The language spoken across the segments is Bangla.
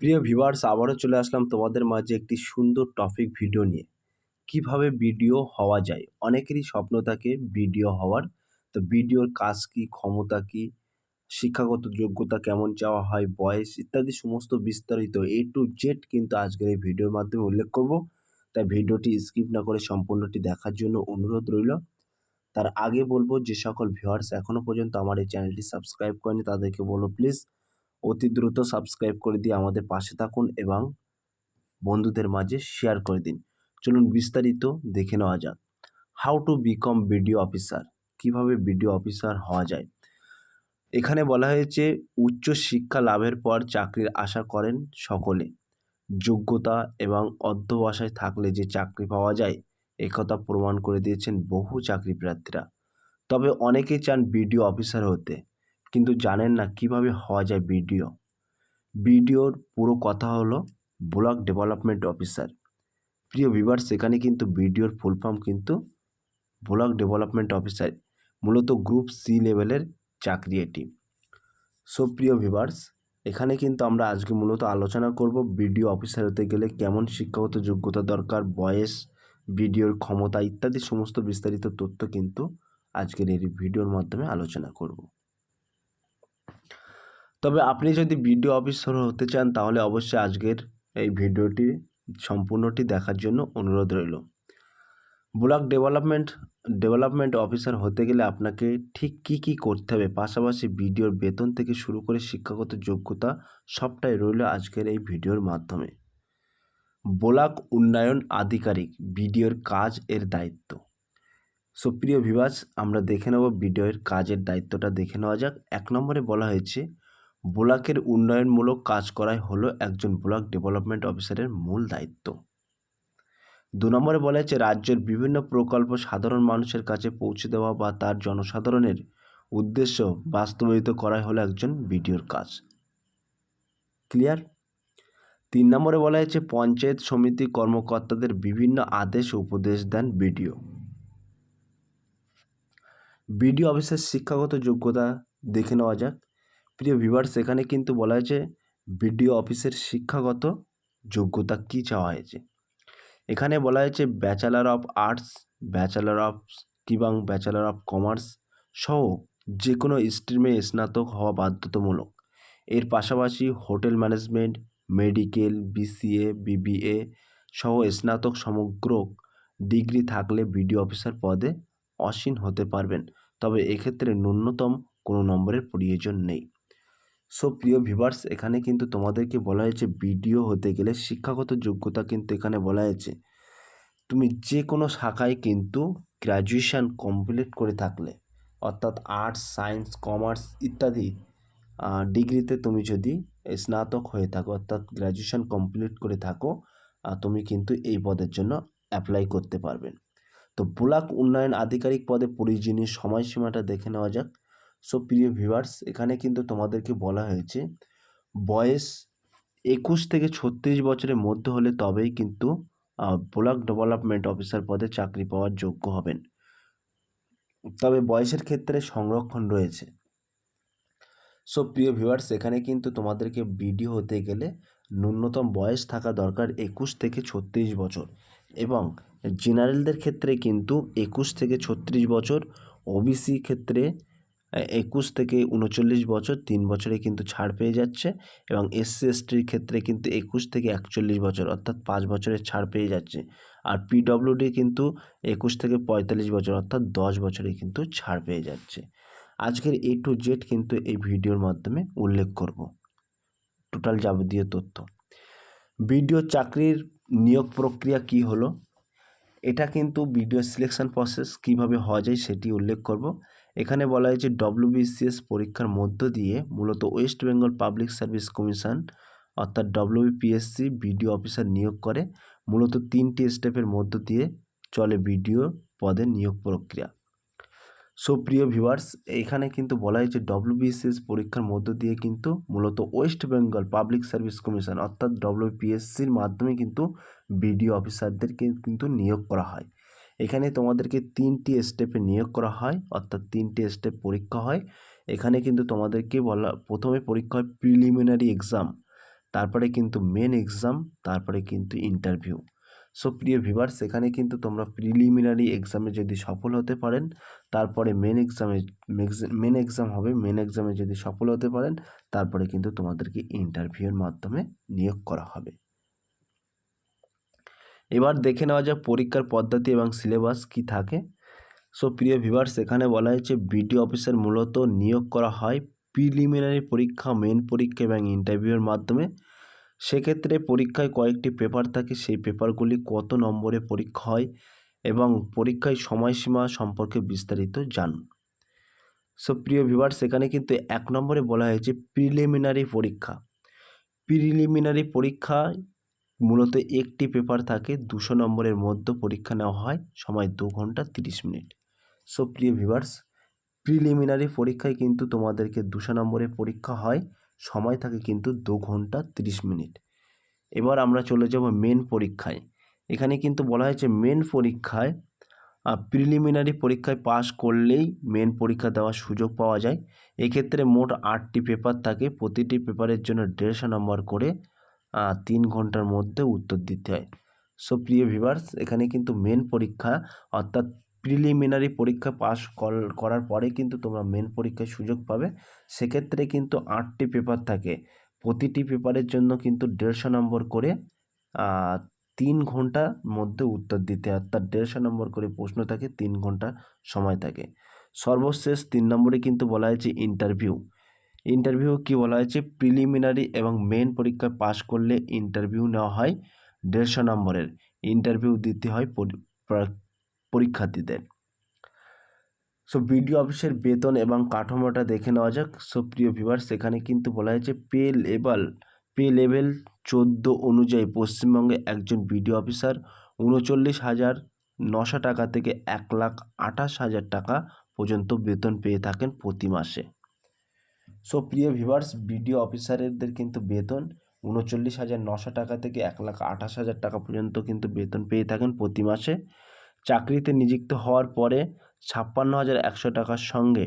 প্রিয় ভিউয়ার্স আবারও চলে আসলাম তোমাদের মাঝে একটি সুন্দর টপিক ভিডিও নিয়ে। কীভাবে ভিডিও হওয়া যায়? অনেকেরই স্বপ্ন থাকে ভিডিও হওয়ার। তো ভিডিওর কাজ কি, ক্ষমতা কি, শিক্ষাগত যোগ্যতা কেমন চাওয়া হয়, বয়স ইত্যাদি সমস্ত বিস্তারিত এ টু জেড কিন্তু আজকের এই ভিডিওর মাধ্যমে উল্লেখ করব। তাই ভিডিওটি স্কিপ না করে সম্পূর্ণটি দেখার জন্য অনুরোধ রইল। তার আগে বলব, যে সকল ভিউয়ার্স এখনও পর্যন্ত আমার এই চ্যানেলটি সাবস্ক্রাইব করেনি, তাদেরকে বলব প্লিজ অতি দ্রুত সাবস্ক্রাইব করে দিয়ে আমাদের পাশে থাকুন এবং বন্ধুদের মাঝে শেয়ার করে দিন। চলুন বিস্তারিত দেখে নেওয়া যাক। How to become BDO officer কীভাবে ভিডিও অফিসার হওয়া যায়? এখানে বলা হয়েছে, উচ্চ শিক্ষা লাভের পর চাকরির আশা করেন সকলে। যোগ্যতা এবং অধ্যবসায় থাকলে যে চাকরি পাওয়া যায় একথা প্রমাণ করে দিয়েছেন বহু চাকরি প্রার্থীরা তবে অনেকে চান ভিডিও অফিসার হতে। কিন্তু জানেন না কীভাবে হওয়া যায় বিডিও বিডিওর পুরো কথা হলো ব্লক ডেভেলপমেন্ট অফিসার। প্রিয় ভিভার সেখানে কিন্তু বিডিওর ফুল ফর্ম কিন্তু ব্লক ডেভেলপমেন্ট অফিসার, মূলত গ্রুপ সি লেভেলের চাকরি এটি সো প্রিয় ভিভার্স এখানে কিন্তু আমরা আজকে মূলত আলোচনা করব বিডিও অফিসার হতে গেলে কেমন শিক্ষাগত যোগ্যতা দরকার, বয়স বিডিওর ক্ষমতা ইত্যাদি সমস্ত বিস্তারিত তথ্য কিন্তু আজকের এই ভিডিওর মাধ্যমে আলোচনা করব। তবে আপনি যদি ভিডিও অফিসার হতে চান, তাহলে অবশ্যই আজকের এই ভিডিওটি, সম্পূর্ণটি দেখার জন্য অনুরোধ রইল। ব্লক ডেভেলপমেন্ট ডেভেলপমেন্ট অফিসার হতে গেলে আপনাকে ঠিক কি কি করতে হবে, পাশাপাশি ভিডিওর বেতন থেকে শুরু করে শিক্ষাগত যোগ্যতা সবটাই রইল আজকের এই ভিডিওর মাধ্যমে। ব্লক উন্নয়ন আধিকারিক ভিডিওর কাজ এর দায়িত্ব। সুপ্রিয় ভিভাস আমরা দেখে নেব ভিডিওর কাজের দায়িত্বটা দেখে নেওয়া যাক। এক নম্বরে বলা হয়েছে ব্লকের উন্নয়নমূলক কাজ করাই হলো একজন ব্লক ডেভেলপমেন্ট অফিসারের মূল দায়িত্ব। দু নম্বরে বলা হয়েছে, রাজ্যের বিভিন্ন প্রকল্প সাধারণ মানুষের কাছে পৌঁছে দেওয়া বা তার জনসাধারণের উদ্দেশ্য বাস্তবায়িত করাই হলো একজন বিডিওর কাজ। ক্লিয়ার? তিন নম্বরে বলা হয়েছে, পঞ্চায়েত সমিতি কর্মকর্তাদের বিভিন্ন আদেশ উপদেশ দেন বিডিও। বিডিও অফিসের শিক্ষাগত যোগ্যতা দেখে নেওয়া যাক। প্রিয় ভিভার্স এখানে কিন্তু বলা হয়েছে বিডিও অফিসের শিক্ষাগত যোগ্যতা কী চাওয়া হয়েছে? এখানে বলা হয়েছে bachelor of arts, bachelor of কিংবা, ব্যাচেলার অফ কমার্স সহ যে কোনো স্ট্রিমে স্নাতক হওয়া বাধ্যতামূলক। এর পাশাপাশি hotel management, medical, BCA, BBA সহ স্নাতক সমগ্র ডিগ্রি থাকলে বিডিও অফিসার পদে অসীন হতে পারবেন। তবে এক্ষেত্রে ন্যূনতম কোনো নম্বরের প্রয়োজন নেই। সো প্রিয় ভিভার্স এখানে কিন্তু তোমাদেরকে বলা হয়েছে বিডিও হতে গেলে শিক্ষাগত যোগ্যতা কিন্তু এখানে বলা হয়েছে। তুমি যে কোনো শাখায় কিন্তু গ্র্যাজুয়েশান কমপ্লিট করে থাকলে, অর্থাৎ আর্টস সায়েন্স কমার্স ইত্যাদি ডিগ্রিতে তুমি যদি স্নাতক হয়ে থাকো, অর্থাৎ গ্র্যাজুয়েশান কমপ্লিট করে থাকো তুমি কিন্তু এই পদের জন্য অ্যাপ্লাই করতে পারবেন তো ব্লক উন্নয়ন আধিকারিক পদে প্রয়োজনীয় সময়সীমাটা দেখে নেওয়া যাক। সো প্রিয় ভিভার্স এখানে কিন্তু তোমাদেরকে বলা হয়েছে, বয়স একুশ থেকে ছত্রিশ বছরের মধ্যে হলে তবেই কিন্তু ব্লক ডেভেলপমেন্ট অফিসার পদে চাকরি পাওয়ার যোগ্য হবেন। তবে বয়সের ক্ষেত্রে সংরক্ষণ রয়েছে। সো প্রিয় ভিউয়ার্স এখানে কিন্তু তোমাদেরকে বিডিও হতে গেলে ন্যূনতম বয়স থাকা দরকার একুশ থেকে ছত্রিশ বছর এবং জেনারেলদের ক্ষেত্রে কিন্তু একুশ থেকে ছত্রিশ বছর ওবিসি ক্ষেত্রে একুশ থেকে উনচল্লিশ বছর তিন বছরে কিন্তু ছাড় পেয়ে যাচ্ছে এবং এসসি এসটির ক্ষেত্রে কিন্তু একুশ থেকে একচল্লিশ বছর অর্থাৎ পাঁচ বছরের ছাড় পেয়ে যাচ্ছে। আর পিডব্লিউডি কিন্তু একুশ থেকে পঁয়তাল্লিশ বছর অর্থাৎ দশ বছরে কিন্তু ছাড় পেয়ে যাচ্ছে। আজকের এ টু জেড কিন্তু এই ভিডিওর মাধ্যমে উল্লেখ করব। টোটাল যাবতীয় তথ্য। ভিডিও চাকরির নিয়োগ প্রক্রিয়া কি হলো? এটা কিন্তু ভিডিও সিলেকশন প্রসেস কীভাবে হওয়া যায় সেটি উল্লেখ করব। এখানে বলা হয়েছে ডব্লিউবিসিএস পরীক্ষার মধ্য দিয়ে মূলত West Bengal public service commission অর্থাৎ ডব্লিউবিপিএসসি বিডিও অফিসার নিয়োগ করে। মূলত তিনটি স্টেপের মধ্য দিয়ে চলে বিডিও পদে নিয়োগ প্রক্রিয়া। সো প্রিয় ভিউয়ার্স এখানে কিন্তু বলা হয়েছে ডব্লিউবিসিএস পরীক্ষার মধ্য দিয়ে কিন্তু মূলত West Bengal public service commission অর্থাৎ ডব্লিউপিএসসির মাধ্যমে কিন্তু বিডিও অফিসারদেরকে কিন্তু নিয়োগ করা হয়। এখানে তোমাদেরকে তিনটি স্টেপে নিয়োগ করা হয়, অর্থাৎ তিনটি স্টেপ পরীক্ষা হয়। এখানে কিন্তু তোমাদেরকে বলা, প্রথমে পরীক্ষা হয় প্রিলিমিনারি এক্সাম তারপরে কিন্তু মেন এক্সাম তারপরে কিন্তু ইন্টারভিউ সো প্রিয় ভিভার্স এখানে কিন্তু তোমরা প্রিলিমিনারি এক্সামে যদি সফল হতে পারেন, তারপরে মেন এক্সামে মেন এক্সাম হবে মেন এক্সামে যদি সফল হতে পারেন, তারপরে কিন্তু তোমাদেরকে ইন্টারভিউর মাধ্যমে নিয়োগ করা হবে। এবার দেখে নেওয়া যাক পরীক্ষার পদ্ধতি এবং সিলেবাস কি থাকে। সো প্রিয় ভিভার্স এখানে বলা হয়েছে বিডিও অফিসার মূলত নিয়োগ করা হয় প্রিলিমিনারি পরীক্ষা মেন পরীক্ষা এবং ইন্টারভিউয়ের মাধ্যমে। সেক্ষেত্রে পরীক্ষায় কয়েকটি পেপার থাকে, সেই পেপারগুলি কত নম্বরে পরীক্ষা হয় এবং পরীক্ষায় সময়সীমা সম্পর্কে বিস্তারিত জানুন। সো প্রিয় ভিভার্স এখানে কিন্তু এক নম্বরে বলা হয়েছে প্রিলিমিনারি পরীক্ষা। প্রিলিমিনারি পরীক্ষায় মূলত একটি পেপার থাকে, দুশো নম্বরের মধ্যে পরীক্ষা নেওয়া হয়, সময় দু ঘণ্টা তিরিশ মিনিট। সো প্রিয় ভিভার্স প্রিলিমিনারি পরীক্ষায় কিন্তু তোমাদেরকে দুশো নম্বরের পরীক্ষা হয়, সময় থাকে কিন্তু দু ঘণ্টা তিরিশ মিনিট। এবার আমরা চলে যাব মেন পরীক্ষায়। এখানে কিন্তু বলা হয়েছে মেন পরীক্ষায় প্রিলিমিনারি পরীক্ষায় পাশ করলেই মেন পরীক্ষা দেওয়ার সুযোগ পাওয়া যায়। এক্ষেত্রে মোট আটটি পেপার থাকে, প্রতিটি পেপারের জন্য দেড়শো নম্বর করে তিন ঘণ্টার মধ্যে উত্তর দিতে হয়। সো প্রিয় ভিভার্স এখানে কিন্তু মেন পরীক্ষা, অর্থাৎ প্রিলিমিনারি পরীক্ষা পাস করার পরে কিন্তু তোমরা মেন পরীক্ষায় সুযোগ পাবে। সেক্ষেত্রে কিন্তু আটটি পেপার থাকে। প্রতিটি পেপারের জন্য কিন্তু দেড়শো নম্বর করে তিন ঘণ্টার মধ্যে উত্তর দিতে হয়। অর্থাৎ দেড়শো নম্বর করে প্রশ্ন থাকে, তিন ঘণ্টা সময় থাকে। সর্বশেষ তিন নম্বরে কিন্তু বলা হয়েছে ইন্টারভিউ ইন্টারভিউ কি বলা হয়েছে? প্রিলিমিনারি এবং মেন পরীক্ষা পাশ করলে ইন্টারভিউ নেওয়া হয় দেড়শো নম্বরের। ইন্টারভিউ দিতে হয় পরীক্ষার্থীদের। সো বিডিও অফিসের বেতন এবং কাঠামোটা দেখে নেওয়া যাক। সো প্রিয় ভিভার সেখানে কিন্তু বলা হয়েছে পে লেভেল পে লেভেল চোদ্দ অনুযায়ী পশ্চিমবঙ্গে একজন বিডিও অফিসার উনচল্লিশ হাজার নশো টাকা থেকে এক লাখ আঠাশ হাজার টাকা পর্যন্ত বেতন পেয়ে থাকেন প্রতি মাসে। সো প্রিয় ভিভার্স বিডিও অফিসারদের কিন্তু বেতন উনচল্লিশ হাজার নশো টাকা থেকে এক লাখ আঠাশ হাজার টাকা পর্যন্ত কিন্তু বেতন পেয়ে থাকেন প্রতি মাসে। চাকরিতে নিযুক্ত হওয়ার পরে ছাপ্পান্ন হাজার একশো টাকার সঙ্গে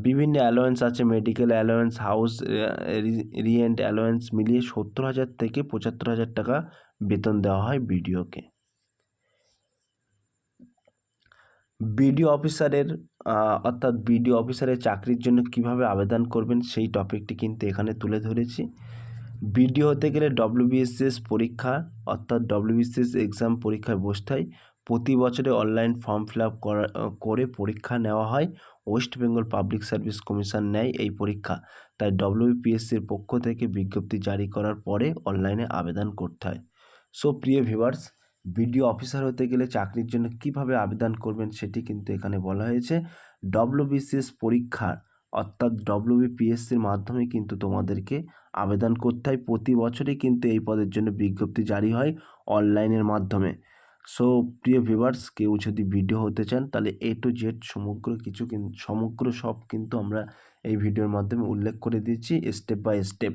বিভিন্ন অ্যালোয়েন্স আছে medical allowance house rent allowance মিলিয়ে সত্তর হাজার থেকে পঁচাত্তর হাজার টাকা বেতন দেওয়া হয় বিডিওকে বিডিও অফিসারের অর্থাৎ বিডিও অফিসারের চাকরির জন্য কীভাবে আবেদন করবেন সেই টপিকটি কিন্তু এখানে তুলে ধরেছি। বিডিও হতে গেলে ডব্লিউবিএসএস পরীক্ষা, অর্থাৎ ডব্লিউবিএসএস এক্সাম পরীক্ষায় বসতে হয় প্রতি বছরে অনলাইন ফর্ম ফিল আপ করে পরীক্ষা নেওয়া হয়। West Bengal public service commission নেয় এই পরীক্ষা। তাই ডব্লিউপিএসসির পক্ষ থেকে বিজ্ঞপ্তি জারি করার পরে অনলাইনে আবেদন করতে হয়। সো প্রিয় ভিভার্স বিডিও অফিসার হতে গেলে চাকরির জন্য কীভাবে আবেদন করবেন সেটি কিন্তু এখানে বলা হয়েছে। ডব্লিউবিসিএস পরীক্ষার অর্থাৎ ডব্লিউবিপিএসসির মাধ্যমে কিন্তু তোমাদেরকে আবেদন করতে হয়। প্রতি বছরই কিন্তু এই পদের জন্য বিজ্ঞপ্তি জারি হয় অনলাইনের মাধ্যমে। সো, প্রিয় ভিভার্স কেউ যদি ভিডিও হতে চান, তাহলে এ টু জেড সমগ্র কিছু সমগ্র সব কিন্তু আমরা এই ভিডিওর মাধ্যমে উল্লেখ করে দিয়েছি, স্টেপ বাই স্টেপ।